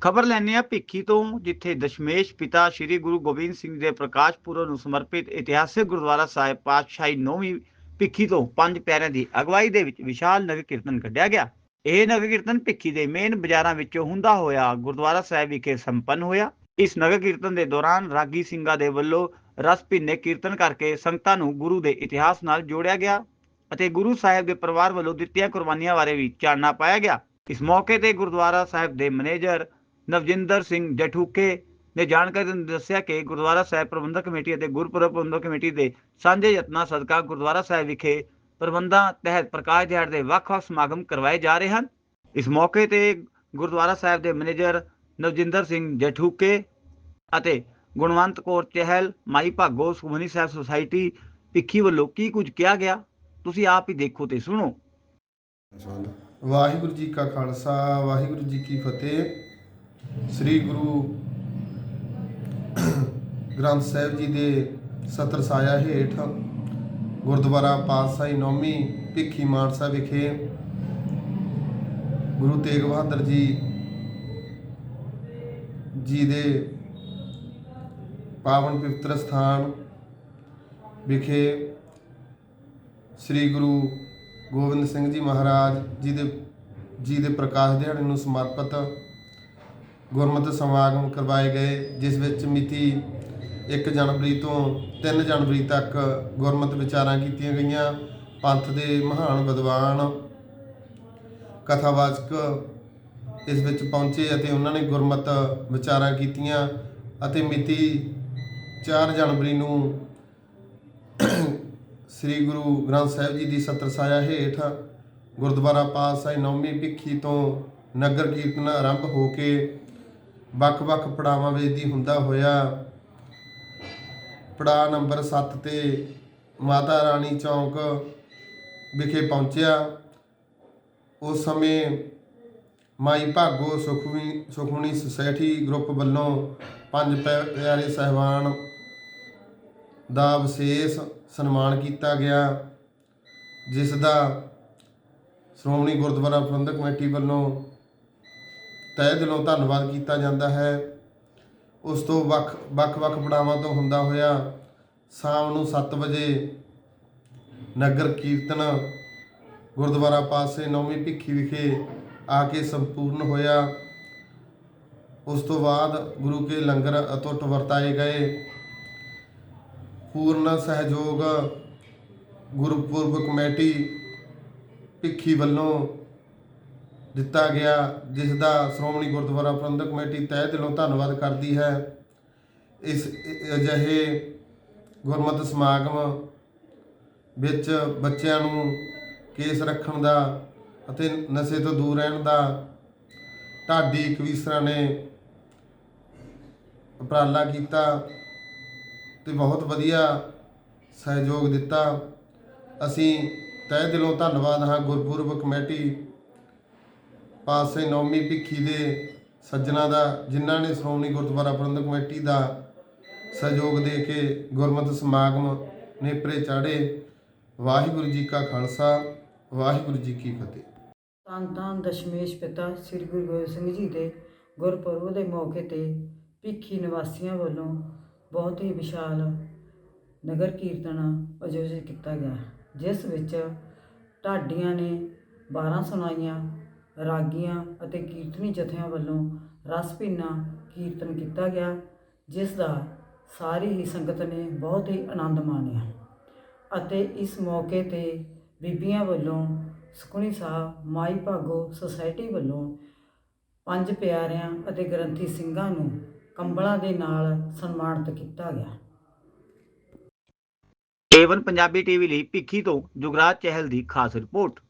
ਖਬਰ ਲੈਣੇ ਆ ਭਿੱਖੀ ਤੋਂ, ਜਿੱਥੇ ਦਸ਼ਮੇਸ਼ ਪਿਤਾ ਸ੍ਰੀ ਗੁਰੂ ਗੋਬਿੰਦ ਸਿੰਘ ਦੇ ਪ੍ਰਕਾਸ਼ ਪੁਰਬ ਨੂੰ ਸਮਰਪਿਤ ਇਤਿਹਾਸਿਕ ਗੁਰਦੁਆਰਾ ਸਾਹਿਬ ਪਾਤਸ਼ਾਹੀ ਨੌਵੀਂ ਭਿੱਖੀ ਤੋਂ ਪੰਜ ਪਿਆਰਿਆਂ ਦੀ ਅਗਵਾਈ ਦੇ ਵਿੱਚ ਵਿਸ਼ਾਲ ਨਗਰ ਕੀਰਤਨ ਕੱਢਿਆ ਗਿਆ। ਇਹ ਨਗਰ ਕੀਰਤਨ ਭਿੱਖੀ ਦੇ ਮੇਨ ਬਾਜ਼ਾਰਾਂ ਵਿੱਚੋਂ ਹੁੰਦਾ ਹੋਇਆ ਗੁਰਦੁਆਰਾ ਸਾਹਿਬ ਵਿਖੇ ਸੰਪੰਨ ਹੋਇਆ। ਇਸ ਨਗਰ ਕੀਰਤਨ ਦੇ ਦੌਰਾਨ ਰਾਗੀ ਸਿੰਘਾਂ ਦੇ ਵੱਲੋਂ ਰਸ ਭਿੰਨੇ ਕੀਰਤਨ ਕਰਕੇ ਸੰਗਤਾਂ ਨੂੰ ਗੁਰੂ ਦੇ ਇਤਿਹਾਸ ਨਾਲ ਜੋੜਿਆ ਗਿਆ ਅਤੇ ਗੁਰੂ ਸਾਹਿਬ ਦੇ ਪਰਿਵਾਰ ਵੱਲੋਂ ਦਿੱਤੀਆਂ ਕੁਰਬਾਨੀਆਂ ਬਾਰੇ ਵੀ ਚਾਨਣਾ ਪਾਇਆ ਗਿਆ। ਇਸ ਮੌਕੇ ਤੇ ਗੁਰਦੁਆਰਾ ਸਾਹਿਬ ਦੇ ਮੈਨੇਜਰ ਨਵਜਿੰਦਰ ਸਿੰਘ ਜਠੂਕੇ ਨੇ ਜਾਣਕਾਰੀ ਦੱਸਿਆ ਕਿ ਗੁਰਦੁਆਰਾ ਸਾਹਿਬ ਪ੍ਰਬੰਧਕ ਕਮੇਟੀ ਅਤੇ ਗੁਰਪੁਰਬ ਪ੍ਰਬੰਧਕ ਕਮੇਟੀ ਦੇ ਸਾਂਝੇ ਯਤਨਾਂ ਸਦਕਾ ਗੁਰਦੁਆਰਾ ਸਾਹਿਬ ਵਿਖੇ ਪ੍ਰਬੰਧਾਂ ਤਹਿਤ ਪ੍ਰਕਾਸ਼ ਦਿਹਾੜੇ ਦੇ ਵੱਖ-ਵੱਖ ਸਮਾਗਮ ਕਰਵਾਏ ਜਾ ਰਹੇ ਹਨ। ਇਸ ਮੌਕੇ ਤੇ ਗੁਰਦੁਆਰਾ ਸਾਹਿਬ ਦੇ ਮੈਨੇਜਰ ਨਵਜਿੰਦਰ ਸਿੰਘ ਜਠੂਕੇ ਅਤੇ ਗੁਣਵੰਤ ਕੌਰ ਚਹਿਲ, ਮਾਈ ਭਾਗੋ, ਸੁਖਮਨੀ ਸਾਹਿਬ ਸੁਸਾਇਟੀ ਭਿੱਖੀ ਵੱਲੋਂ ਕੀ ਕੁਝ ਕਿਹਾ ਗਿਆ, ਤੁਸੀਂ ਆਪ ਹੀ ਦੇਖੋ ਤੇ ਸੁਣੋ। ਵਾਹਿਗੁਰੂ ਜੀ ਕਾ ਖਾਲਸਾ, ਵਾਹਿਗੁਰੂ ਜੀ ਕੀ ਫਤਿਹ। ਸ੍ਰੀ ਗੁਰੂ ਗ੍ਰੰਥ ਸਾਹਿਬ ਜੀ ਦੇ ਸਤਰ ਸਾਇਆ ਹੇਠ ਗੁਰਦੁਆਰਾ ਪਾਤਸ਼ਾਹੀ ਨੌਮੀ ਭਿੱਖੀ ਮਾਨਸਾ ਵਿਖੇ ਗੁਰੂ ਤੇਗ ਬਹਾਦਰ ਜੀ ਜੀ ਦੇ ਪਾਵਨ ਪਵਿੱਤਰ ਸਥਾਨ ਵਿਖੇ ਸ੍ਰੀ ਗੁਰੂ ਗੋਬਿੰਦ ਸਿੰਘ ਜੀ ਮਹਾਰਾਜ ਜੀ ਦੇ ਜੀ ਦੇ ਪ੍ਰਕਾਸ਼ ਦਿਹਾੜੇ ਨੂੰ ਸਮਰਪਿਤ ਗੁਰਮਤਿ ਸਮਾਗਮ ਕਰਵਾਏ ਗਏ, ਜਿਸ ਵਿੱਚ ਮਿਤੀ 1 ਜਨਵਰੀ ਤੋਂ 3 ਜਨਵਰੀ ਤੱਕ ਗੁਰਮਤਿ ਵਿਚਾਰਾਂ ਕੀਤੀਆਂ ਗਈਆਂ। ਪੰਥ ਦੇ ਮਹਾਨ ਵਿਦਵਾਨ, ਕਥਾਵਾਚਕ ਇਸ ਵਿੱਚ ਪਹੁੰਚੇ ਅਤੇ ਉਹਨਾਂ ਨੇ ਗੁਰਮਤਿ ਵਿਚਾਰਾਂ ਕੀਤੀਆਂ ਅਤੇ ਮਿਤੀ 4 ਜਨਵਰੀ ਨੂੰ ਸ੍ਰੀ ਗੁਰੂ ਗ੍ਰੰਥ ਸਾਹਿਬ ਜੀ ਦੀ ਸਤਰ ਸਾਇਆ ਹੇਠ ਗੁਰਦੁਆਰਾ ਪਾਤਸ਼ਾਹੀ ਨੌਮੀ ਭਿੱਖੀ ਤੋਂ ਨਗਰ ਕੀਰਤਨ ਆਰੰਭ ਹੋ ਕੇ ਵੱਖ-ਵੱਖ ਪੜਾਵਾਂ ਵਿੱਚ ਦੀ ਹੁੰਦਾ ਹੋਇਆ। ਪੜਾ ਨੰਬਰ 7 ਤੇ ਮਾਤਾ ਰਾਣੀ ਚੌਂਕ ਵਿਖੇ ਪਹੁੰਚਿਆ। ਉਸ ਸਮੇਂ ਮਾਈ ਭਾਗੋ ਸੁਖਮਨੀ ਸੁਖਮਣੀ ਸੁਸਾਇਟੀ ਗਰੁੱਪ ਵੱਲੋਂ ਪੰਜ ਪਿਆ- ਪਿਆਰੇ ਸਹਿਬਾਨ ਦਾ ਵਿਸ਼ੇਸ਼ ਸਨਮਾਨ ਕੀਤਾ ਗਿਆ, ਜਿਸ ਦਾ ਸ਼੍ਰੋਮਣੀ ਗੁਰਦੁਆਰਾ ਪ੍ਰਬੰਧਕ ਕਮੇਟੀ ਵੱਲੋਂ ਤਹਿ ਦਿਲੋਂ ਧੰਨਵਾਦ ਕੀਤਾ ਜਾਂਦਾ ਹੈ। ਉਸ ਤੋਂ ਵੱਖ ਵੱਖ-ਵੱਖ ਪੜਾਵਾਂ ਤੋਂ ਹੁੰਦਾ ਹੋਇਆ ਸ਼ਾਮ ਨੂੰ 7 ਵਜੇ ਨਗਰ ਕੀਰਤਨ ਗੁਰਦੁਆਰਾ ਪਾਸੇ ਨੌਵੀਂ ਭਿੱਖੀ ਵਿਖੇ ਆ ਕੇ ਸੰਪੂਰਨ ਹੋਇਆ। ਉਸ ਤੋਂ ਬਾਅਦ ਗੁਰੂ ਕੇ ਲੰਗਰ ਅਤੁੱਟ ਵਰਤਾਏ ਗਏ। ਪੂਰਨ ਸਹਿਯੋਗ ਗੁਰਪੁਰਬ ਕਮੇਟੀ ਭਿੱਖੀ ਵੱਲੋਂ ਦਿੱਤਾ ਗਿਆ, ਜਿਸ ਦਾ ਸ਼੍ਰੋਮਣੀ ਗੁਰਦੁਆਰਾ ਪ੍ਰਬੰਧਕ ਕਮੇਟੀ ਤਹਿ ਦਿਲੋਂ ਧੰਨਵਾਦ ਕਰਦੀ ਹੈ। ਇਸ ਅਜਿਹੇ ਗੁਰਮਤਿ ਸਮਾਗਮ ਵਿੱਚ ਬੱਚਿਆਂ ਨੂੰ ਕੇਸ ਰੱਖਣ ਦਾ ਅਤੇ ਨਸ਼ੇ ਤੋਂ ਦੂਰ ਰਹਿਣ ਦਾ ਢਾਡੀ ਕਵੀਸਰਾਂ ਨੇ ਉਪਰਾਲਾ ਕੀਤਾ ਤੇ ਬਹੁਤ ਵਧੀਆ ਸਹਿਯੋਗ ਦਿੱਤਾ। ਅਸੀਂ ਤਹਿ ਦਿਲੋਂ ਧੰਨਵਾਦ ਹਾਂ ਗੁਰਪੁਰਬ ਕਮੇਟੀ ਪਾਸੇ ਨੌਮੀ ਭਿੱਖੀ ਦੇ ਸੱਜਣਾ ਦਾ, ਜਿਨ੍ਹਾਂ ਨੇ ਸ਼੍ਰੋਮਣੀ ਗੁਰਦੁਆਰਾ ਪ੍ਰਬੰਧਕ ਕਮੇਟੀ ਦਾ ਸਹਿਯੋਗ ਦੇ ਕੇ ਗੁਰਮਤਿ ਸਮਾਗਮ ਨੇਪਰੇ ਚਾੜੇ ਵਾਹਿਗੁਰੂ ਜੀ ਕਾ ਖਾਲਸਾ, ਵਾਹਿਗੁਰੂ ਜੀ ਕੀ ਫਤਿਹ। ਧੰਨ ਧੰਨ ਦਸ਼ਮੇਸ਼ ਪਿਤਾ ਸ੍ਰੀ ਗੁਰੂ ਗੋਬਿੰਦ ਸਿੰਘ ਜੀ ਦੇ ਗੁਰਪੁਰਬ ਦੇ ਮੌਕੇ ਤੇ ਭਿੱਖੀ ਨਿਵਾਸੀਆਂ ਵੱਲੋਂ ਬਹੁਤ ਹੀ ਵਿਸ਼ਾਲ ਨਗਰ ਕੀਰਤਨ ਆਯੋਜਿਤ ਕੀਤਾ ਗਿਆ, ਜਿਸ ਵਿੱਚ ਢਾਡੀਆਂ ਨੇ 12 ਸੁਣਾਈਆਂ ਰਾਗੀਆਂ ਅਤੇ ਕੀਰਤਨੀ ਜਥਿਆਂ ਵੱਲੋਂ ਰਸ ਭਿੰਨਾ ਕੀਰਤਨ ਕੀਤਾ ਗਿਆ, ਜਿਸ ਦਾ ਸਾਰੀ ਹੀ ਸੰਗਤ ਨੇ ਬਹੁਤ ਹੀ ਆਨੰਦ ਮਾਣਿਆ ਅਤੇ ਇਸ ਮੌਕੇ ਤੇ ਬੀਬੀਆਂ ਵੱਲੋਂ ਸੁਖਣੀ ਸਾਹਿਬ, ਮਾਈ ਭਾਗੋ ਸੁਸਾਇਟੀ ਵੱਲੋਂ ਪੰਜ ਪਿਆਰਿਆਂ ਅਤੇ ਗ੍ਰੰਥੀ ਸਿੰਘਾਂ ਨੂੰ ਕੰਬਲਾਂ ਦੇ ਨਾਲ ਸਨਮਾਨਿਤ ਕੀਤਾ ਗਿਆ। ਏਵਨ ਪੰਜਾਬੀ ਟੀਵੀ ਲਈ ਭਿੱਖੀ ਤੋਂ ਜੁਗਰਾਜ ਚਹਿਲ ਦੀ ਖਾਸ ਰਿਪੋਰਟ।